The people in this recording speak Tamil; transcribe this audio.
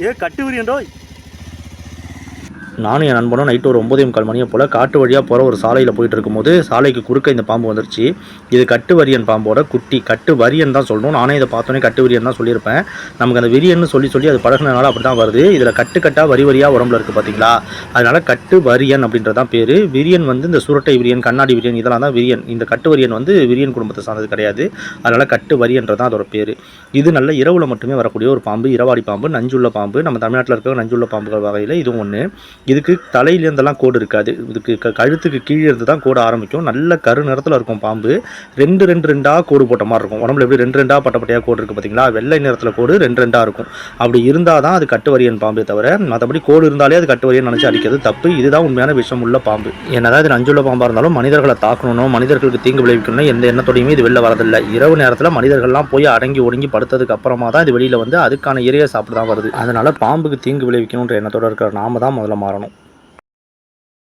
ஏ கட்டு விரியண்டோ நானும் என் நண்பனும் நைட்டு ஒரு ஒம்பதே முக்கால் மணியை போல் காட்டு வழியாக போகிற ஒரு சாலையில் போயிட்டு இருக்கும்போது சாலைக்கு குறுக்க இந்த பாம்பு வந்துருச்சு. இது கட்டு வரியன் பாம்போட குட்டி. கட்டு வரியன் தான் சொல்லணும். நானே இதை பார்த்தோன்னே கட்டு வரியன் தான் சொல்லியிருப்பேன். நமக்கு அந்த விரியன்னு சொல்லி சொல்லி அது பழகினால அப்படி தான் வருது. இதில் கட்டு கட்டாக வரி வரியாக உடம்புல இருக்குது பார்த்தீங்களா அதனால் கட்டு வரியன் அப்படின்றது தான் பேர். விரியன் வந்து இந்த சுரட்டை விரியன் கண்ணாடி விரியன் இதெல்லாம் தான் விரியன். இந்த கட்டு வரியன் வந்து விரியன் குடும்பத்தை சார்ந்தது கிடையாது. அதனால் கட்டு வரியன்றது தான் அதோட பேர். இது நல்ல இரவில் மட்டுமே வரக்கூடிய ஒரு பாம்பு. இரவாடி பாம்பு நஞ்சுள்ள பாம்பு. நம்ம தமிழ்நாட்டில் இருக்கிற நஞ்சுள்ள பாம்புகள் வகையில் இதுவும் ஒன்று இதுக்கு தலையிலேருந்தெல்லாம் கோடு இருக்காது. இதுக்கு க- கழுத்துக்கு கீழே இருந்து தான் கோடு ஆரம்பிக்கும். நல்ல கரு நிறத்தில் இருக்கும் பாம்பு. ரெண்டு ரெண்டு ரெண்டாக கோடு போட்ட மாதிரி இருக்கும். உடம்புல எப்படி ரெண்டு ரெண்டாக பட்டப்பட்டையாக கோடு இருக்குது பார்த்தீங்களா வெள்ளை நிறத்தில் கோடு ரெண்டு ரெண்டாக இருக்கும். அப்படி இருந்தால் தான் அது கட்டுவரியன் பாம்பே தவிர மற்றபடி கோடு இருந்தாலே அது கட்டுவரியன் நினச்சி அடிக்கிறது தப்பு. இதுதான் உண்மையான விஷம் உள்ள பாம்பு. என்னதான் இது நஞ்சுள்ள பாம்பாக இருந்தாலும் மனிதர்களை தாக்கணும் மனிதர்களுக்கு தீங்கு விளைவிக்கணும் எந்த எண்ணத்தோடையுமே இது வெளில வரதில்லை. இரவு நேரத்தில் மனிதர்கள்லாம் போய் அடங்கி ஒடுங்கி படுத்ததுக்கு அப்புறமா தான் இது வெளியில் வந்து அதுக்கான இறையை சாப்பிட்டு தான் வருது. அதனால் பாம்புக்கு தீங்கு விளைவிக்கணுன்ற எண்ணத்தோட இருக்கிற நாம தான் முதல்ல மாறணும். காரணம்